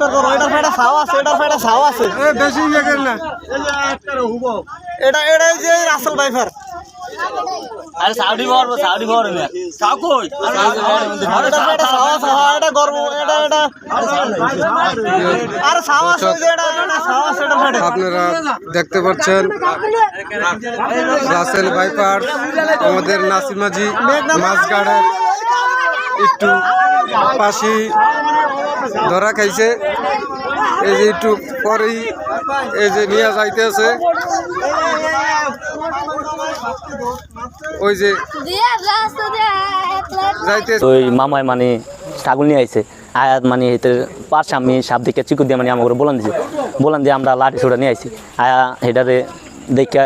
পরিষ্কার করো এটার ফেটা ছাও আছে এটার ফেটা ছাও আছে। বেশি ইয়ে করেন না। এটা এটাই যে রাসেল ভাইফার। আরে সাউডি বড় সাউডি বড় সাউ কই? এটা ফেটা ছাও আছে এটা গর্ব এটা এটা। আরে ছাও আছে এটা এটা ছাও আছে এটা ফেটা। আপনারা দেখতে পাচ্ছেন রাসেল ভাইপার আমাদের নাসিমাজি মাছগাড়ের একটু পাশি ধরা খাইছে। এই যে একটু পরেই এই যে নিয়ে যাইতেছে। ওই যে দিয়ে রাস্তা দিয়ে যাইতে ওই মামায় মানে ছাগল নিয়ে আইছে। আয়াত মানে হেতে পাশে আমি সাপ দিকে চিকু দিয়ে মানে আমাকে বলান দিয়েছি বলান দিয়ে আমরা লাঠি ছোটা নিয়ে আইছি। আয়া হেটারে দেখে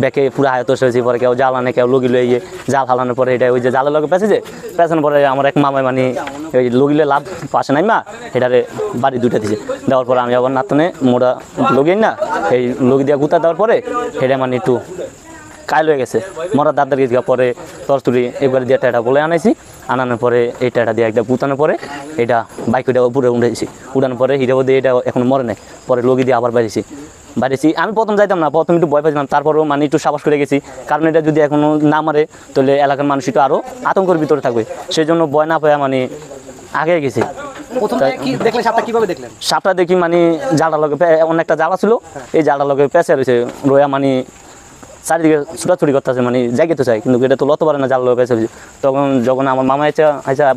ব্যাকে পুরো আয়ত হয়েছে, পরে কেউ জাল আনে কেউ লগি লয়ে গিয়ে জাল হালানোর পরে এটা ওই যে জালের লগে পেঁচে যে পেঁচানোর পরে আমার এক মামায় মানে ওই লগিলে লাভ পাশে নাই মা এটারে বাড়ি দুইটা দিছে। দেওয়ার পরে আমি আবার নাতনে মোটা লগিয়ে না, এই লগি দিয়ে গুতা দেওয়ার পরে এটা মানে একটু কাইল হয়ে গেছে। মরা দাদার গেছে পরে তরতুরি এবারে দিয়ে এটা বলে আনাইছি, আনানোর পরে এইটা এটা দিয়ে একটা গুতানোর পরে এটা বাইক ওইটা উপরে উঠেছি উঠানোর পরে হিরো দিয়ে এটা এখন মরে নাই, পরে লগি দিয়ে আবার বাইরেছি। বাইরেছি আমি প্রথম যাইতাম না প্রথম একটু ভয় পাইছিলাম তারপরও মানে একটু সাবাস করে গেছি। কারণ এটা যদি এখনও না মারে তাহলে এলাকার মানুষ একটু আরও আতঙ্কের ভিতরে থাকবে। সেই জন্য ভয় না পাওয়া মানে আগে গেছি। সাপটা দেখি মানে জালটা লগে অনেকটা জ্বালা ছিল এই জালটা লগে পেঁচে রয়েছে রোয়া মানে চারিদিকে ছুটাছুটি করতেছে মানে জায়গাতে চাই কিন্তু এটা তো লতে পারে না জাল লগে পেঁচে তখন যখন আমার মামা এসে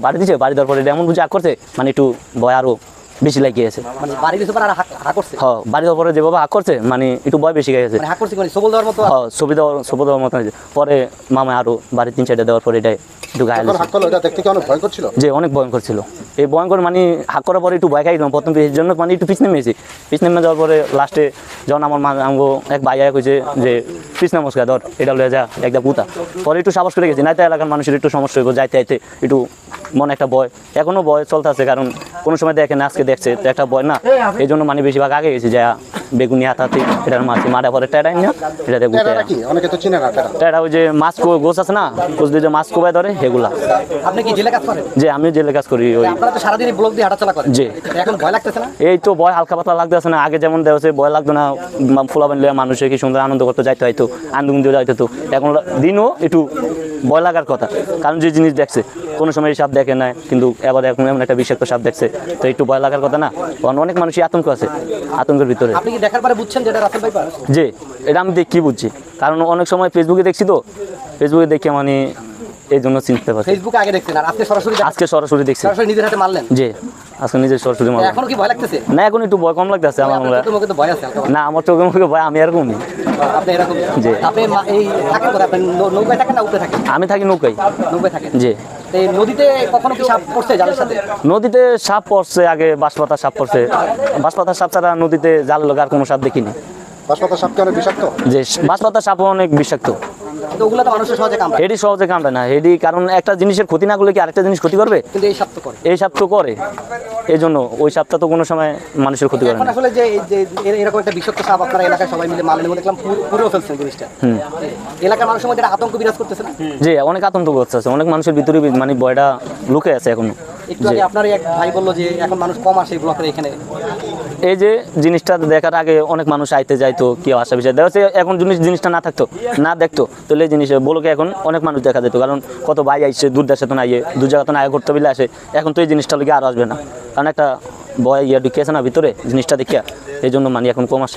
বাড়ি দিচ্ছে বাড়ি দেওয়ার পরে এটা এমন বুঝে আগ করছে মানে একটু ভয় আরও বেশি লাগিয়েছে মানে বাড়ির উপর আর হাক হাক করছে? হ্যাঁ বাড়ির উপরে যেভাবে হাক করছে মানে একটু ভয় বেশি গেছে মানে হাক করছে মানে সবল দেওয়ার মতো হ্যাঁ ছবি দেওয়ার সবল দেওয়ার মতো পরে মামা আরও বাড়ি তিন চারটা দেওয়ার পরে এটাই একটু গায়ে লেগেছে। করল এটা দেখতে কি অনেক ভয়ঙ্কর ছিল? যে অনেক ভয়ঙ্কর ছিল। এই ভয়ঙ্কর মানে হাক করার পরে একটু ভয় খাইলাম প্রথম জন্য মানে একটু পিছনে মেয়েছি পিছনে মেয়ে যাওয়ার পরে লাস্টে যখন আমার মা আমগো এক ভাই আয়া কইছে যে ধর এটা লয়ে যা একটা পুতা। পরে একটু সাহস করে গেছি। নাইতে এলাকার মানুষের একটু সমস্যা হইব যাইতে যাইতে একটু মনে একটা ভয়। এখনও ভয় চলতে আছে কারণ কোনো সময় দেখে না আজকে দেখছে তো একটা ভয় না। এই জন্য মানে বেশিরভাগ আগে গেছি যা বেগুনি হাতাতে এটার মাছি মারা পরে টেরাই না এটাতে কি? অনেকে তো চিনে না এটা টেরা ওই যে মাছ কো- গোছ আছে না গোছ দিয়ে যে মাছ কোবায় ধরে সেগুলা। আপনি কি জেলে কাজ করেন? যে আমি জেলে কাজ করি ওই আপনারা তো সারাদিন ব্লক দিয়ে হাঁটাচলা করেন। জি। এখন ভয় লাগতেছে না? এই তো ভয় হালকা পাতলা লাগতেছে না। আগে যেমন দেওয়া ভয় লাগতো না। ফুলাবান লিয়া মানুষে কি সুন্দর আনন্দ করতে যাইতে হয়তো আনন্দ দিয়ে যাইতে তো এখন দিনও একটু ভয় লাগার কথা। কারণ যে জিনিস দেখছে কোনো সময় সাপ দেখে না কিন্তু এবার এখন এমন একটা বিষাক্ত সাপ দেখছে। তো একটু ভয় লাগার কথা না? কারণ অনেক মানুষই আতঙ্ক আছে আতঙ্কের ভিতরে। আপনি কি দেখার পরে বুঝছেন যে রাসেল যে এটা আমি দেখ কি বুঝছি। কারণ অনেক সময় ফেসবুকে দেখছি তো ফেসবুকে দেখে মানে এই জন্য চিনতে পারছি। ফেসবুকে আগে দেখছেন আর আজকে সরাসরি আজকে সরাসরি দেখছি। সরাসরি নিজের হাতে মারলেন? যে আজকে নিজের সরাসরি মারলাম। এখনও কি ভয় লাগতেছে? না এখন একটু ভয় কম লাগতেছে আমার মনে হয়। তো ভয় আছে না আমার চোখে মুখে ভয় আমি এরকম নেই আপনি এরকম জি। আপনি এই থাকেন কোথায়? আপনি নৌকায় থাকেন না উপরে থাকেন? আমি থাকি নৌকায়। নৌকায় থাকেন। জি। নদীতে কখনো কি সাপ পড়ছে জালের সাথে? নদীতে সাপ পড়ছে আগে বাঁশপাতা সাপ পড়ছে। বাঁশপাতা সাপ ছাড়া নদীতে জাল লাগার আর কোনো সাপ দেখিনি। বাঁশপাতা সাপ কি অনেক বিষাক্ত? যে বাঁশপাতা সাপ অনেক বিষাক্ত। কিন্তু ওগুলো তো মানুষের সহজে কামড়ায়। সহজে না এটি কারণ একটা জিনিসের ক্ষতি না করলে কি আরেকটা জিনিস ক্ষতি করবে? কিন্তু এই সাপ তো করে। এই সাপ তো করে। এই জন্য ওই সাপটা তো কোনো সময় মানুষের ক্ষতি করে না। আসলে যে এরকম একটা বিষাক্ত সাপ আপনারা এলাকায় সবাই মিলে মারলেন এবং দেখলাম পুরো- পুরো ফেলছেন জিনিসটা। এলাকার মানুষের মধ্যে আতঙ্ক বিরাজ করতেছে না? যে অনেক আতঙ্ক করছে অনেক মানুষের ভিতরে মানে ভয়টা লুকে আছে এখনও। একটু আগে আপনার এক ভাই বলল যে এখন মানুষ কম আসে এই ব্লকের এখানে। এই যে জিনিসটা দেখার আগে অনেক মানুষ আইতে যাইতো কি আসা বিষয় দেখা এখন জিনিস জিনিসটা না থাকতো না দেখতো। তাহলে এই জিনিস বলোকে এখন অনেক মানুষ দেখা যেত কারণ কত ভাই আইসে দূর দেশে তো না ইয়ে দূর জায়গা তো না করতে পারলে আসে। এখন তো এই জিনিসটা লোকে আর আসবে না। কারণ একটা ভয় ইয়ে ঢুকিয়েছে না ভিতরে জিনিসটা দেখিয়া এই জন্য মানে এখন কম আসে।